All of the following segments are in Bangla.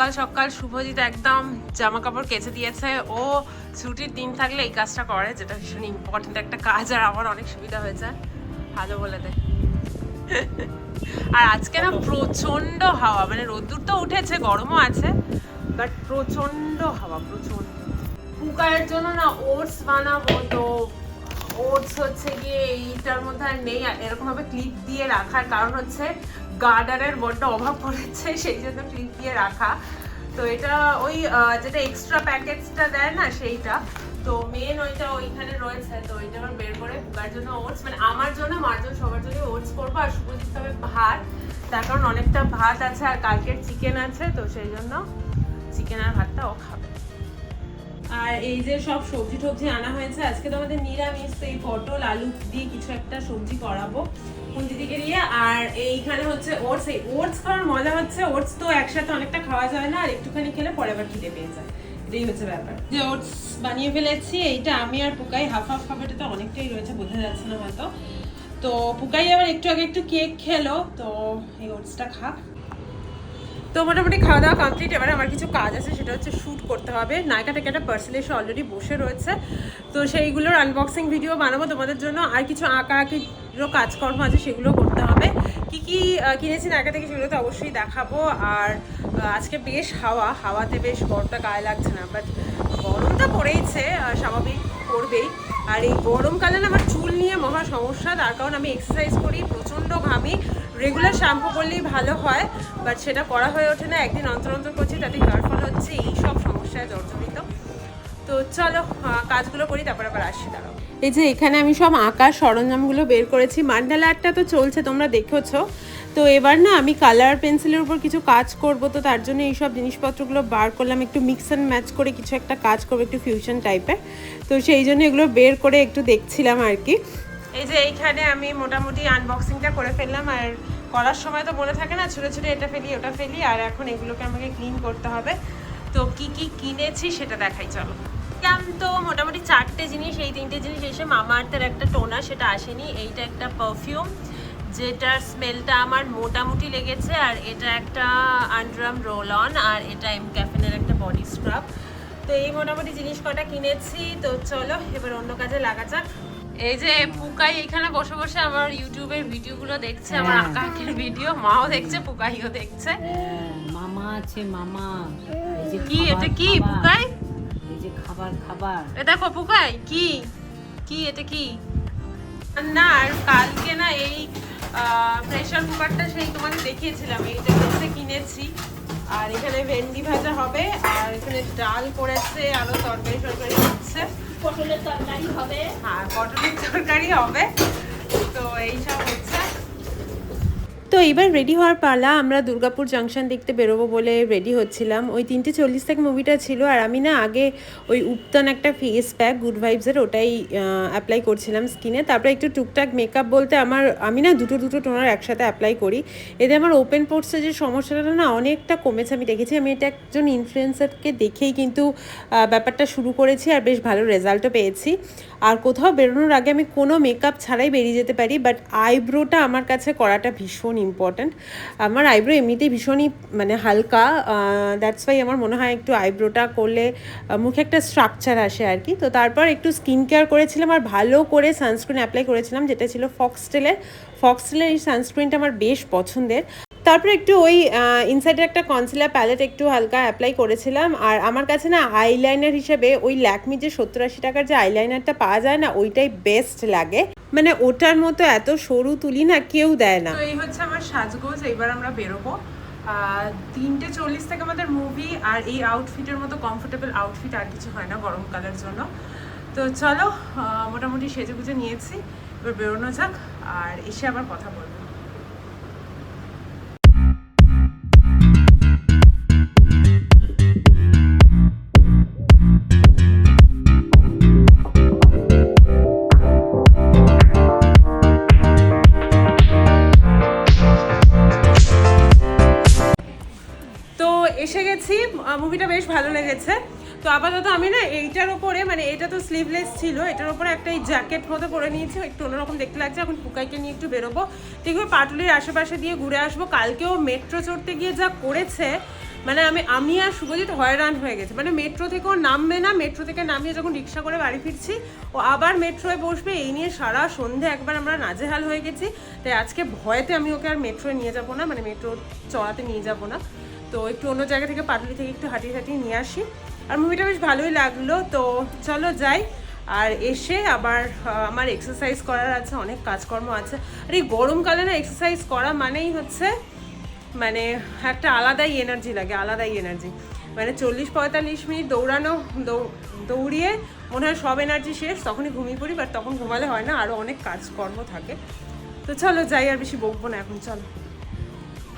সকাল সকাল শুভজিৎ একদম জামা কাপড় কেচে দিয়েছে। ও ছুটির দিন থাকলে এই কাজটা করে, যেটা ভীষণ ইম্পর্টেন্ট একটা কাজ, আর আমার অনেক সুবিধা হয়েছে। ভালো বলে দে। আর আজকে না প্রচণ্ড হাওয়া মানে রোদ্দুর তো উঠেছে, গরমও আছে বাট প্রচণ্ড হাওয়া প্রচণ্ড কুকারের জন্য না ওটস বানাবো, তো ওটস হচ্ছে গিয়ে এইটার মধ্যে আর নেই, আর এরকম ভাবে ক্লিপ দিয়ে রাখার কারণ হচ্ছে গার্ডারের বড্ড অভাব পড়েছে, সেই জন্য ক্লিপ দিয়ে রাখা। তো এটা ওই যেটা এক্সট্রা প্যাকেটসটা দেয় না, সেইটা। তো মেন ওইটা ওইখানে রয়েছে, তো ওইটা আবার বের করে কুকার জন্য ওটস মানে আমার জন্য মার্জন সবার জন্য ওটস করব। আর শুভজিৎ হবে ভাত, তার কারণ অনেকটা ভাত আছে আর কালকের চিকেন আছে, তো সেই জন্য চিকেন আর ভাতটা ও খাবে। আর এই যে সব সবজি টবজি আনা হয়েছে, আজকে তো আমাদের নিরামিষ এই পটল, আলু দিয়ে কিছু একটা সবজি করাবো কুন্দি দিকে দিয়ে আর এইখানে হচ্ছে ওটস, এই ওটস খাওয়ার মজা হচ্ছে, ওটস তো একসাথে অনেকটা খাওয়া যায় না, আর একটুখানি খেলে পরে আবার খিদে পেয়ে যায়। এটাই হচ্ছে ব্যাপার। যে ওটস বানিয়ে ফেলেছি, এইটা আমি আর পুকাই হাফ হাফ খাবে, এটা তো অনেকটাই রয়েছে, বোঝা যাচ্ছে না হয়তো। তো পুকাই আবার একটু আগে একটু কেক খেলো, তো এই ওটসটা খাক। তো মোটামুটি খাওয়া দাওয়া কমপ্লিট এবার আমার কিছু কাজ আছে, সেটা হচ্ছে শ্যুট করতে হবে। নায়িকা থেকে একটা পার্সেল এসে অলরেডি বসে রয়েছে। তো সেইগুলোর আনবক্সিং ভিডিও বানাবো তোমাদের জন্য। আর কিছু আঁকা আঁকিরও কাজকর্ম আছে সেগুলো করতে হবে। কি কি কিনেছি নায়িকা থেকে সেগুলো তো অবশ্যই দেখাবো। আর আজকে বেশ হাওয়া। হাওয়াতে বেশ গরমটা গায়ে লাগছে না বাট গরমটা পড়েইছে স্বাভাবিক পড়বেই। আর এই গরমকালে না আমার চুল নিয়ে মহা সমস্যা, তার কারণ আমি এক্সারসাইজ করি, প্রচণ্ড ঘামি। রেগুলার শ্যাম্পু করলেই ভালো হয় বাট সেটা করা হয়ে ওঠে না, একদিন অন্তর অন্তর করছি, তাতে হেয়ার ফল হচ্ছে, এই সব সমস্যায় জর্জরিত। তো চলো কাজগুলো করি, তারপর আবার আসি দাঁড়াও। এই যে এখানে আমি সব আঁকার সরঞ্জামগুলো বের করেছি, মান্ডালা আর্টটা তো চলছে, তোমরা দেখেছ। তো এবার না আমি কালার পেন্সিলের উপর কিছু কাজ করব, তো তার জন্য এই সব জিনিসপত্রগুলো বার করলাম, একটু মিক্স অ্যান্ড ম্যাচ করে কিছু একটা কাজ করব, একটু ফিউশন টাইপের তো সেই জন্য এগুলো বের করে একটু দেখছিলাম আর কি। এই যে এইখানে আমি মোটামুটি আনবক্সিংটা করে ফেললাম, আর করার সময় তো মনে থাকে না ছোটো ছোটো এটা ফেলি, ওটা ফেলি, আর এখন এগুলোকে আমাকে ক্লিন করতে হবে। তো কি কি কিনেছি সেটা দেখাই, চলো। দাম তো মোটামুটি চারটে জিনিস, এই তিনটে জিনিস এসে মামা আর্থের একটা টোনা, সেটা আসেনি, এইটা একটা পারফিউম যেটার স্মেলটা আমার মোটামুটি লেগেছে আর এটা একটা আন্ড্রাম রোল অন আর এটা এম ক্যাফেনের একটা বডি স্ক্রাব তো এই মোটামুটি জিনিস কটা কিনেছি তো চলো এবার অন্য কাজে লাগা যাক। এই যে পুকাই এখানে বসে বসে আমার ইউটিউবের ভিডিওগুলো দেখছে আমার হ্যাঁ। আঁকা আঁকির ভিডিও মাও দেখছে পুকাইও দেখছে। হ্যাঁ, মামা আছে মামা। এই যে কি এটা কি। পুকাই? এই যে খাবার খাবার। এ দেখো পুকাই কি? কি এটা কি? না আর কালকে না এই প্রেসার কুকারটা সেই তোমাদের দেখিয়েছিলাম। এইটা হচ্ছে কিনেছি। আর এখানে ভেন্ডি ভাজা হবে আর এখানে ডাল করেছে আরও তরকারি তরকারি হচ্ছে। পটলের তরকারি হবে। আর পটলের তরকারি হবে। তো এইসব হচ্ছে। তো এবার রেডি হওয়ার পালা, আমরা দুর্গাপুর জাংশন দেখতে বেরোবো বলে রেডি হচ্ছিলাম। ওই তিনটে চল্লিশ থেকে মুভিটা ছিল আর আমি না আগে ওই উপতন একটা ফেস প্যাক গুড ভাইবসের ওটাই অ্যাপ্লাই করছিলাম স্কিনে তারপরে একটু টুকটাক মেকআপ বলতে আমার, আমি না দুটো দুটো টোনার একসাথে অ্যাপ্লাই করি। এতে আমার ওপেন পোর্টসের যে সমস্যাটা না অনেকটা কমেছে। আমি দেখেছি আমি এটা একজন ইনফ্লুয়েন্সারকে দেখেই কিন্তু ব্যাপারটা শুরু করেছি আর বেশ ভালো রেজাল্টও পেয়েছি। আর কোথাও বেরোনোর আগে আমি কোনো মেকআপ ছাড়াই বেরিয়ে যেতে পারি বাট আইব্রোটা আমার কাছে করাটা ভীষণ ইম্পর্ট্যান্ট আমার আইব্রো এমনিতেই ভীষণই মানে হালকা দ্যাটস ওয়াই আমার মনে হয় একটু আইব্রোটা করলে মুখে একটা স্ট্রাকচার আসে আর কি। তো তারপর একটু স্কিন কেয়ার করেছিলাম আর ভালো করে সানস্ক্রিন অ্যাপ্লাই করেছিলাম, যেটা ছিল ফক্সটেলের ফক্সটেলের এই সানস্ক্রিনটা আমার বেশ পছন্দের। তারপরে একটু ওই ইনসাইডের একটা কনসিলার প্যালেট একটু হালকা অ্যাপ্লাই করেছিলাম। আর আমার কাছে না আইলাইনার হিসেবে ওই ল্যাকমি যে সত্তর আশি টাকার যে আইলাইনারটা পাওয়া যায় না, ওইটাই বেস্ট লাগে। মানে ওটার মতো এত সরু তুলি না কেউ দেয় না। এই হচ্ছে আমার সাজগোজ, এইবার আমরা বেরোবো। তিনটে চল্লিশ থেকে আমাদের মুভি আর এই আউটফিটের মতো কমফোর্টেবল আউটফিট আর কিছু হয় না গরমকালের জন্য। তো চলো মোটামুটি সেজে গুজে নিয়েছি। এবার বেরোনো যাক, আর এসে আবার কথা বলব। এসে গেছি। মুভিটা বেশ ভালো লেগেছে। তো আপাতত আমি না এইটার ওপরে মানে এটা তো স্লিভলেস ছিল, এটার ওপরে একটা এই জ্যাকেট মতো পরে নিয়েছি, একটু অন্যরকম দেখতে লাগছে। এখন পুকাইকে নিয়ে একটু বেরোবো। দেখবে পাটুলির আশেপাশে দিয়ে ঘুরে আসব। কালকেও মেট্রো চড়তে গিয়ে যা করেছে মানে আমি আমি আর শুভজিৎ হয়রান হয়ে গেছে। মানে মেট্রো থেকেও নামবে না মেট্রো থেকে নামিয়ে যখন রিক্সা করে বাড়ি ফিরছি, ও আবার মেট্রোয় বসবে। এই নিয়ে সারা সন্ধে একবার আমরা নাজেহাল হয়ে গেছি। তাই আজকে ভয়েতে আমি ওকে আর মেট্রোয় নিয়ে যাব না মানে মেট্রো চড়াতে নিয়ে যাব না। তো একটু অন্য জায়গা থেকে পাটলি থেকে একটু হাঁটিয়ে হাঁটিয়ে নিয়ে আসি। আর মুভিটা বেশ ভালোই লাগল, তো চলো যাই। আর এসে আবার আমার এক্সারসাইজ করার আছে, অনেক কাজকর্ম আছে। আর এই গরমকালে না এক্সারসাইজ করা মানেই হচ্ছে মানে একটা আলাদাই এনার্জি লাগে, আলাদাই এনার্জি মানে চল্লিশ পঁয়তাল্লিশ মিনিট দৌড়ানো দৌড়িয়ে মনে হয় সব এনার্জি শেষ, তখনই ঘুমিয়ে পড়ি বাট তখন ঘুমালে হয় না আরও অনেক কাজকর্ম থাকে। তো চলো যাই, আর বেশি বকবো না এখন, চলো।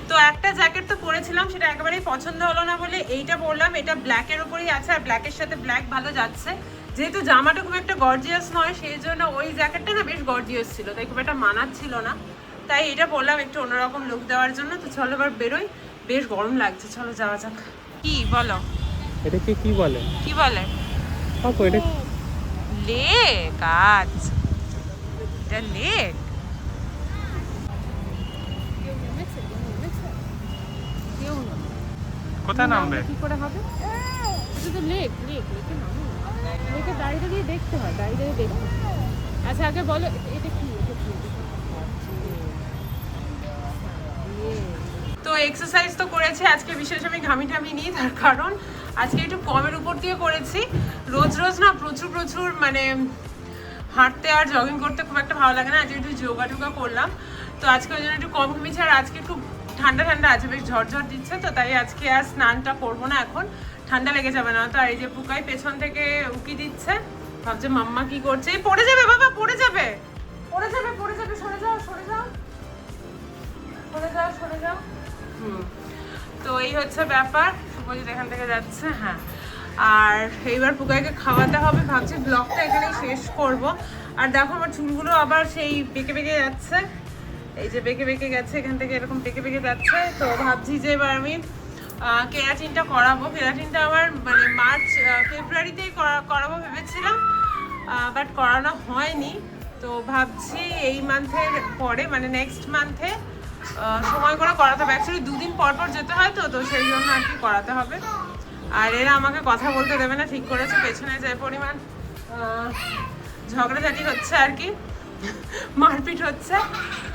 তো একটা জ্যাকেট তো পরেছিলাম সেটা একেবারেই পছন্দ হলো না বলে এইটা পরলাম। এটা ব্ল্যাকের উপরেই আছে আর ব্ল্যাকের সাথে ব্ল্যাক ভালো যাচ্ছে। যেহেতু জামাটা খুব একটা গর্জিয়াস নয় সেই জন্য ওই জ্যাকেটটা না বেশ গর্জিয়াস ছিল তাই খুব একটা মানাচ্ছিল না। তাই এটা পরলাম একটু অন্যরকম লুক দেওয়ার জন্য। তো চলো এবার বেরোই। বেশ গরম লাগছে চলো যাওয়া যাক। কি বলো? এটাকে কি বলে? কি বলে? লেক আচ্ছা। এটা লেক? কেউ না। কোথায় নামবে? কি করে হবে? এটা তো লেক লেক লেকে নামো। লেকে দাঁড়িয়ে দাঁড়িয়ে দেখতে হয় দাঁড়িয়ে দাঁড়িয়ে দেখতে হয়। আচ্ছা আগে বলো এটা কি? এটা কি? তো এক্সারসাইজ তো করেছি আজকে বিশেষ আমি ঘামি টামি নিই তার কারণ আজকে একটু কমের উপর দিয়ে করেছি। রোজ রোজ না প্রচুর প্রচুর মানে হাঁটতে আর জগিং করতে খুব একটা ভালো লাগে না আজকে একটু যোগা টোগা করলাম। তো আজকে ওই জন্য একটু কম ঘুমিয়েছি আর আজকে একটু ঠান্ডা ঠান্ডা আছে, বেশ ঝড়ঝড় দিচ্ছে তো, তাই আজকে আর স্নানটা করব না এখন। ঠান্ডা লেগে যাবে না, তো এই যে পুকাই পেছন থেকে উকি দিচ্ছে, ভাবছে মাম্মা কি করছে? এই পড়ে যাবে বাবা, পড়ে যাবে। পড়ে যাবে পড়ে যাবে, সরে যাও সরে যাও। সরে যাও সরে যাও। হুম। তো এই হচ্ছে ব্যাপার, শুভজিৎ এখান থেকে যাচ্ছে হ্যাঁ। আর এইবার পুকাইকে খাওয়াতে হবে, ভাবছি ব্লগটা এখানেই শেষ করব। আর দেখো আমার চুলগুলো আবার সেই বেঁকে বেঁকে যাচ্ছে। এই যে বেঁকে বেঁকে গেছে, এখান থেকে এরকম বেঁকে বেঁকে যাচ্ছে। তো ভাবছি যে এবার আমি কেরাটিনটা করাবো। কেরাটিনটা আমার মানে মার্চ ফেব্রুয়ারিতেই করা- করাবো ভেবেছিলাম বাট করানো হয়নি। তো ভাবছি এই মান্থের পরে মানে নেক্সট মান্থে সময় করে করাতে হবে। অ্যাকচুয়ালি দুদিন পর পর যেতে হয় তো তো সেই জন্য আর কি করাতে হবে। আর এরা আমাকে কথা বলতে দেবে না, ঠিক করেছে, পেছনে যে পরিমাণ ঝগড়াঝাটি হচ্ছে আর কি। মারপিট হচ্ছে।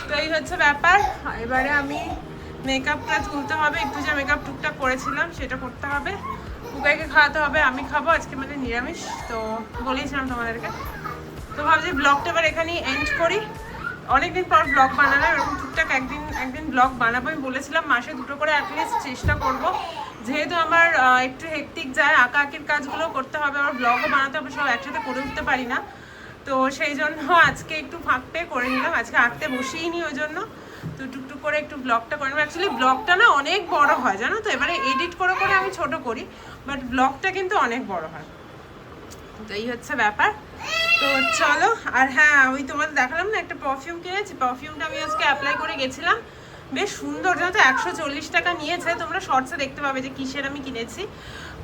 তো এই হচ্ছে ব্যাপার। এবারে আমি মেকআপটা তুলতে হবে। একটু যে মেকআপ টুকটাক করেছিলাম, সেটা করতে হবে। কুকাইকে খাওয়াতে হবে, আমি খাব। আজকে মানে নিরামিষ, তো বলেছিলাম তোমাদেরকে। তো ভাবছি ব্লগটা এবার এখানেই এন্ড করি। অনেকদিন পর ব্লগ বানালাম, এরকম টুকটাক একদিন একদিন ব্লগ বানাবো। আমি বলেছিলাম মাসে দুটো করে অ্যাটলিস্ট চেষ্টা করব। যেহেতু আমার একটু হেক্টিক যায় আঁকা আঁকির কাজগুলো করতে হবে, আমার ব্লগও বানাতে হবে, সব একসাথে করে উঠতে পারি না। তো সেই জন্য আজকে একটু ফাঁক পেয়ে করে নিলাম। আজকে আঁকতে বসেই নি, ওই জন্য তো টুকটুক করে একটু ব্লগটা করে অ্যাকচুয়ালি ব্লগটা না অনেক বড় হয়, জানো তো? এবারে এডিট করে করে আমি ছোট করি বাট ব্লগটা কিন্তু অনেক বড় হয়। তো এই হচ্ছে ব্যাপার। তো চলো, আর হ্যাঁ ওই তোমাদের দেখালাম না একটা পারফিউম কিনেছি? পারফিউমটা আমি আজকে অ্যাপ্লাই করে গেছিলাম। বেশ সুন্দর। জানো তো একশো চল্লিশ টাকা নিয়েছে তোমরা শর্টসে দেখতে পাবে যে কিসের আমি কিনেছি।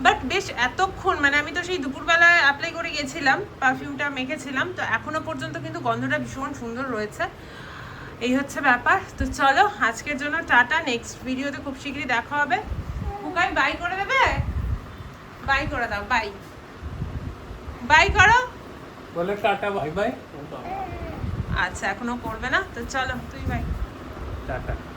বাট বেশ এতক্ষণ মানে আমি তো সেই দুপুরবেলায় অ্যাপ্লাই করে গেছিলাম পারফিউমটা মেখেছিলাম তো এখনও পর্যন্ত কিন্তু গন্ধটা ভীষণ সুন্দর রয়েছে। এই হচ্ছে ব্যাপার। তো চলো আজকের জন্য টাটা নেক্সট ভিডিওতে খুব শীঘ্রই দেখা হবে। কুকাই বাই করে দেবে? বাই করে দাও বাই বাই করো? বলে টাটা বাই বাই আচ্ছা এখনও করবে না? তো চলো তুই বাই টাটা।